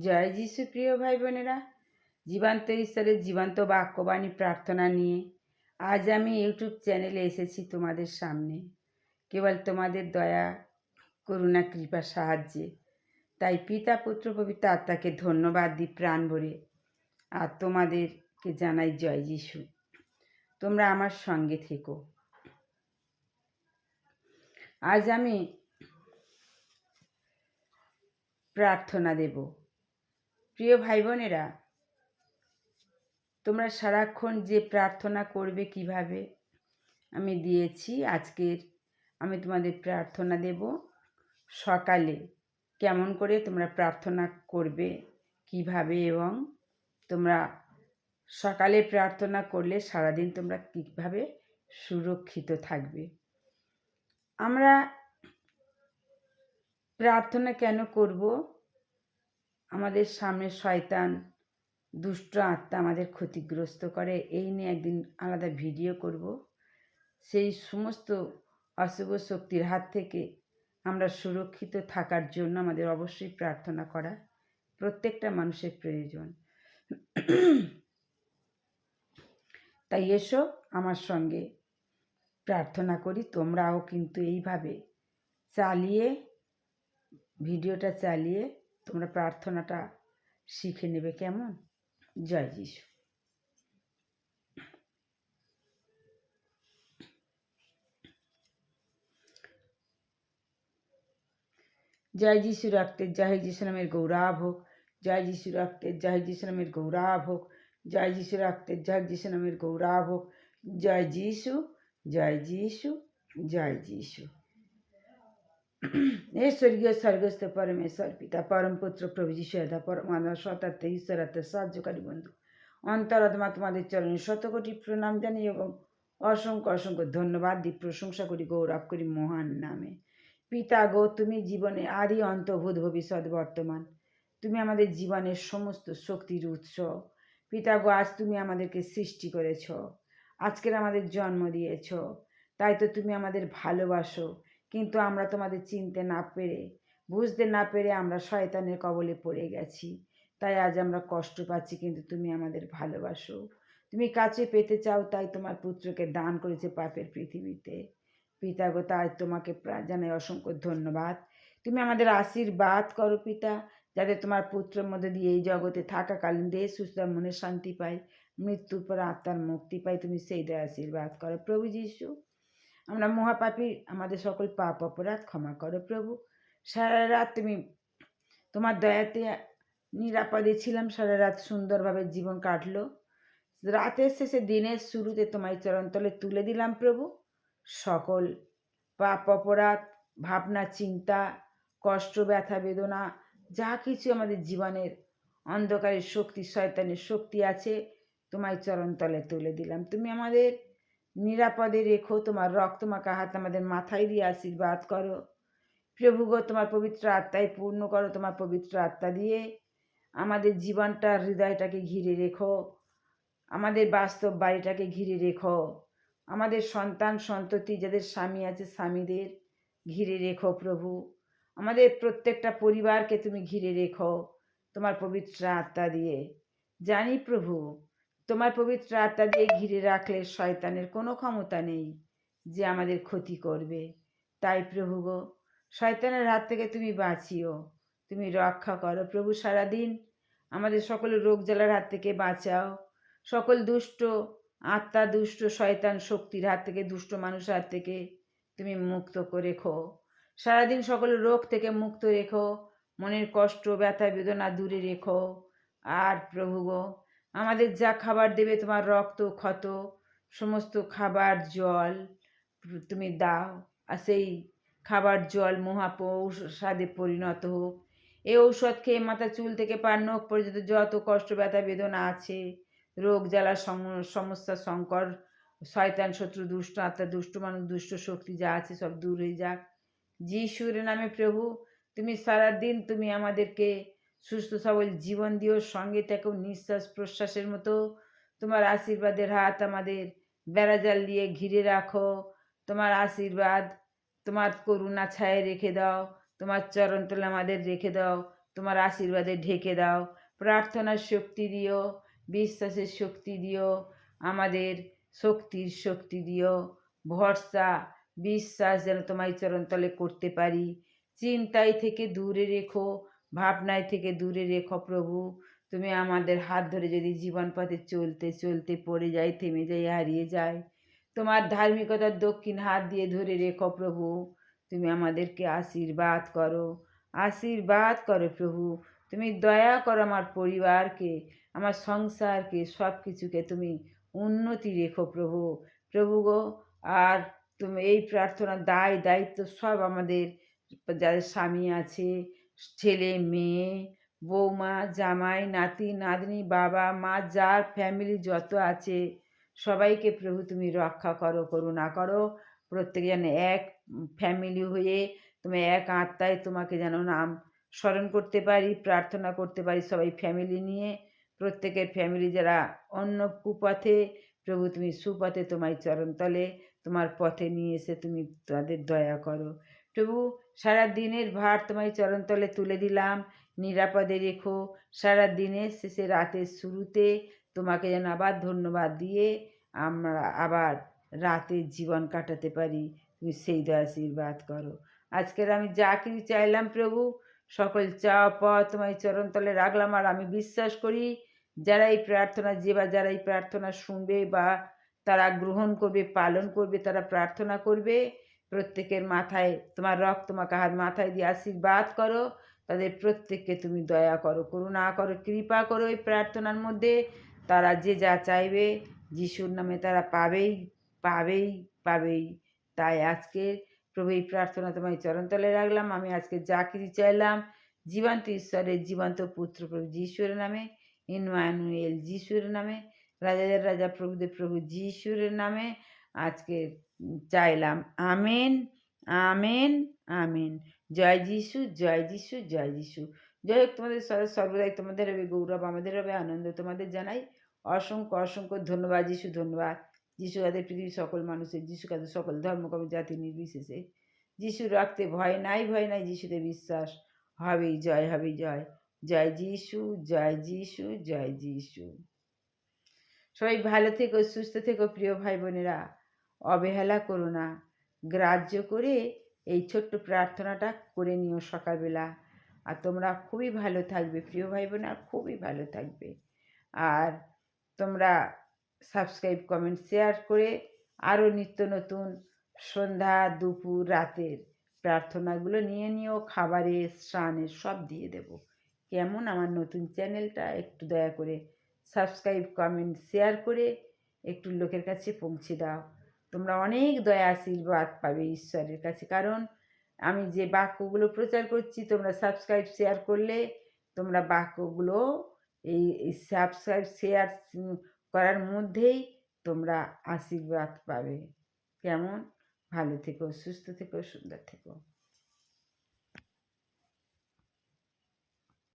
জয় যিশু প্রিয় ভাই বোনেরা জীবান্ত ঈশ্বরের জীবন্ত বাক্যবাণী প্রার্থনা নিয়ে আজ আমি ইউটিউব চ্যানেলে এসেছি তোমাদের সামনে। কেবল তোমাদের দয়া, করুণা, কৃপা, সাহায্যে। তাই পিতা, পুত্র, পবিত্র আত্মাকে ধন্যবাদ দিই প্রাণ ভরে আর তোমাদেরকে জানাই জয় যিশু। তোমরা আমার সঙ্গে থেকো। আজ আমি প্রার্থনা দেব। প্রিয় ভাই বোনেরা তোমরা সারাক্ষণ যে প্রার্থনা করবে কীভাবে, আমি দিয়েছি আজকের, আমি তোমাদের প্রার্থনা দেব সকালে কেমন করে তোমরা প্রার্থনা করবে, কীভাবে এবং তোমরা সকালে প্রার্থনা করলে সারাদিন তোমরা কীভাবে সুরক্ষিত থাকবে। আমরা প্রার্থনা কেন করব? আমাদের সামনে শয়তান, দুষ্ট আত্মা আমাদের ক্ষতিগ্রস্ত করে। এই নিয়ে একদিন আলাদা ভিডিও করব। সেই সমস্ত অশুভ শক্তির হাত থেকে আমরা সুরক্ষিত থাকার জন্য আমাদের অবশ্যই প্রার্থনা করা প্রত্যেকটা মানুষের প্রয়োজন। তাই এসো আমার সঙ্গে প্রার্থনা করি, তোমরাও কিন্তু এইভাবে চালিয়ে, ভিডিওটা চালিয়ে তোমরা প্রার্থনাটা শিখে নেবে কেমন? জয় যিশু। জয় যিশু রক্তের জয় যিশু নামের গৌরাব হোক। জয় যিশু রক্তের জয় যিশু নামের গৌরাব হোক। জয় যিশু রক্তের জয় যিশু নামের গৌরাব হোক। জয় যিশু জয় যিশু জয় যিশু। हे स्वर्गीय स्वर्गस्थ परमेश्वर পিতা পরম পুত্র প্রভু যিশু এদা পরমাত্মা সত্যার্থে ঈশ্বরার্থে সাহায্যকারী বন্ধু অন্তরাত্মা তোমাদের চরণে শতকোটি প্রণাম জানি এবং অসংখ্য অসংখ্য ধন্যবাদ দিই প্রশংসা করি গৌরব করি মহান নামে পিতা গো তুমি জীবনে আদি অন্তভূত ভবিষ্যৎ বর্তমান তুমি আমাদের জীবনের সমস্ত শক্তির উৎস পিতা গো আজ তুমি আমাদেরকে সৃষ্টি করেছ আজকের আমাদের জন্ম দিয়েছ তাই তো তুমি আমাদের ভালোবাসো কিন্তু আমরা তোমাদের চিনতে না পেরে, বুঝতে না পেরে আমরা শয়তানের কবলে পড়ে গেছি। তাই আজ আমরা কষ্ট পাচ্ছি, কিন্তু তুমি আমাদের ভালোবাসো। তুমি কাছে পেতে চাও, তাই তোমার পুত্রকে দান করেছে পাপের পৃথিবীতে। পিতা গো তাই তোমাকে জানাই অসংখ্য ধন্যবাদ। তুমি আমাদের আশীর্বাদ করো পিতা, যাতে তোমার পুত্রের মধ্যে দিয়ে এই জগতে থাকাকালীন দেহ, সুস্থ মনে শান্তি পায় মৃত্যুর পর আত্মার মুক্তি পায় তুমি সেই আশীর্বাদ করো। প্রভু যিশু আমরা মহাপাপী, আমাদের সকল পাপ অপরাধ ক্ষমা করো প্রভু। সারা রাত তুমি তোমার দয়াতে নিরাপদে ছিলাম, সারা রাত সুন্দরভাবে জীবন কাটলো। রাতের শেষে দিনের শুরুতে তোমার চরণতলে তুলে দিলাম প্রভু। সকল পাপ অপরাধ, ভাবনা, চিন্তা, কষ্ট, ব্যথা, বেদনা, যা কিছু আমাদের জীবনের অন্ধকারের শক্তি, শয়তানের শক্তি আছে তোমার চরণতলে তুলে দিলাম। তুমি আমাদের নিরাপদে রেখো তোমার রক্তমাখা হাত আমাদের মাথায় দিয়ে আশীর্বাদ করো। প্রভু গো, তোমার পবিত্র আত্মায় পূর্ণ করো, তোমার পবিত্র আত্মা দিয়ে আমাদের জীবনটা, হৃদয়টাকে ঘিরে রেখো। আমাদের বাস্তব বাড়িটাকে ঘিরে রেখো। আমাদের সন্তান, সন্ততি যাদের স্বামী আছে, স্বামীদের ঘিরে রেখো প্রভু। আমাদের প্রত্যেকটা পরিবারকে তুমি ঘিরে রেখো তোমার পবিত্র আত্মা দিয়ে। জানি প্রভু তোমার পবিত্র আত্মা দিয়ে ঘিরে রাখলে শয়তানের কোনো ক্ষমতা নেই যে আমাদের ক্ষতি করবে। তাই প্রভু গো, শয়তানের হাত থেকে তুমি বাঁচিও, তুমি রক্ষা করো। প্রভু, সারাদিন আমাদের সকল রোগ জ্বালার হাত থেকে বাঁচাও। সকল দুষ্ট আত্মা, দুষ্ট শয়তান শক্তির হাত থেকে, দুষ্ট মানুষের হাত থেকে তুমি মুক্ত করে রেখো। সারাদিন সকল রোগ থেকে মুক্ত রেখো। মনের কষ্ট, ব্যথা, বেদনা দূরে রেখো। আর প্রভু গো আমাদের যা খাবার দেবে, তোমার রক্ত, ক্ষত, সমস্ত খাবার, জল, তুমি দাও। আর সেই খাবার, জল মহাপ পরিণত হোক। এই ঔষধ খেয়ে মাথা চুল থেকে পার নখ পর্যন্ত যত কষ্ট, ব্যথা, বেদনা আছে, রোগ, জ্বালা সমস্যা সংকর শয়তান, শত্রু, দুষ্ট, আত্মা, দুষ্ট মানুষ, দুষ্ট শক্তি যা আছে সব দূর হয়ে যাক। যিশুর নামে প্রভু, তুমি সারাদিন তুমি আমাদেরকে সুস্থ সবল জীবন দিও, সঙ্গে থেকেও নিঃশ্বাস প্রশ্বাসের মতো। তোমার আশীর্বাদের হাত আমাদের বেড়াজাল দিয়ে ঘিরে রাখো। তোমার আশীর্বাদ, তোমার করুণা ছায়ে রেখে দাও। তোমার চরণ তোলে আমাদের রেখে দাও। তোমার আশীর্বাদে ঢেকে দাও। প্রার্থনার শক্তি দিও, বিশ্বাসের শক্তি দিও, আমাদের শক্তির শক্তি দিও। ভরসা, বিশ্বাস যেন তোমায় চরণতলে করতে পারি। চিন্তায় থেকে দূরে রেখো। ভাবনায় থেকে দূরে রেখো প্রভু। তুমি আমাদের হাত ধরে যদি জীবন পথে চলতে চলতে পড়ে যাই, থেমে যাই, হারিয়ে যায় তোমার ধার্মিকতার দক্ষিণ হাত দিয়ে ধরে রেখো প্রভু। তুমি আমাদেরকে আশীর্বাদ করো আশীর্বাদ করো প্রভু। তুমি দয়া করো আমার পরিবারকে, আমার সংসারকে সব কিছুকে তুমি উন্নতি রেখো প্রভু। প্রভু গো, আর তুমি এই প্রার্থনা, দায়, দায়িত্ব সব আমাদের যাদের স্বামী আছে ছেলে, মেয়ে, বৌমা, জামাই, নাতি, নাতনি, বাবা, মা, যার ফ্যামিলি যত আছে, সবাইকে প্রভু তুমি রক্ষা করো, করুণা করো। প্রত্যেকে যেন এক ফ্যামিলি হয়ে তুমি এক আত্মায় তোমাকে যেন নাম স্মরণ করতে পারি, প্রার্থনা করতে পারি সবাই ফ্যামিলি নিয়ে। প্রত্যেকের ফ্যামিলি যারা অন্য কুপথে, প্রভু তুমি সুপথে তোমায় চরণতলে, তোমার পথে নিয়ে এসে তুমি তাদের দয়া করো। প্রভু সারা দিনের ভার তোমায় চরণতলে তুলে দিলাম। নিরাপদে রেখো সারা দিনের শেষে রাতের শুরুতে তোমাকে যেন আবার ধন্যবাদ দিয়ে আমরা আবার রাতের জীবন কাটাতে পারি। তুমি সেই দয়া আশীর্বাদ করো। আজকের আমি যা কিছু চাইলাম প্রভু, সকল চাওয়া পাওয়া তোমায় চরণতলে রাখলাম আর আমি বিশ্বাস করি যারা এই প্রার্থনা যে বা যারা এই প্রার্থনা শুনবে বা তারা গ্রহণ করবে, পালন করবে, তারা প্রার্থনা করবে প্রত্যেকের মাথায়, তোমার রক্ত তোমাকে হাত মাথায় দিয়ে আশীর্বাদ করো। তাদের প্রত্যেককে তুমি দয়া করো, করুণা করো, কৃপা করো এই প্রার্থনার মধ্যে। তারা যে যা চাইবে, যিশুর নামে তারা পাবেই পাবেই পাবেই। তাই আজকে প্রভু এই প্রার্থনা তোমায় চরণতলে রাখলাম। আমি আজকে যা কিছু চাইলাম, জীবন্ত ঈশ্বরের জীবন্ত পুত্র প্রভু যিশুরের নামে ইনমানুয়েল যিশুর নামে, রাজাদের রাজা প্রভুদের প্রভু যিশুরের নামে আজকে চাইলাম। Amen amen amen. জয় যিশু জয় যিশু জয় যিশু। জয় হোক, তোমাদের সর্বদাই তোমাদের হবে গৌরব, আমাদের হবে আনন্দ। তোমাদের জানাই অসংখ্য অসংখ্য ধন্যবাদ, যিশু ধন্যবাদ। যিশু কাদের পৃথিবীর সকল মানুষের, যিশু কাদের সকল ধর্মকর্ম জাতি নির্বিশেষে। যিশু রক্তে ভয় নাই ভয় নাই, যিশুতে বিশ্বাস হবেই, জয় হবে জয়। জয় যিশু জয় যিশু জয় যিশু। সবাই ভালো থেকো, সুস্থ থেকো, প্রিয় ভাই বোনেরা অবহেলা করো না। গ্রাহ্য করে এই ছোট্ট প্রার্থনাটা করে নিও সকালবেলা। আর তোমরা খুবই ভালো থাকবে, প্রিয় ভাই বোনেরা খুবই ভালো থাকবে। আর তোমরা সাবস্ক্রাইব কমেন্ট শেয়ার করে আরও নিত্য নতুন সন্ধ্যা, দুপুর, রাতের প্রার্থনাগুলো নিয়ে নিও। খাবারের, স্নানের সব দিয়ে দেব। কেমন আমার নতুন চ্যানেলটা একটু দয়া করে সাবস্ক্রাইব কমেন্ট শেয়ার করে একটু লোকের কাছে পৌঁছে দাও। তোমরা অনেক দয়া, আশীর্বাদ পাবে ঈশ্বরের কাছে। কারণ আমি যে বাক্যগুলো প্রচার করছি, তোমরা সাবস্ক্রাইব শেয়ার করলে তোমরা বাক্যগুলো এই সাবস্ক্রাইব শেয়ার করার মধ্যেই তোমরা আশীর্বাদ পাবে। কেমন? ভালো থেকো, সুস্থ থেকো, সুন্দর থেকো।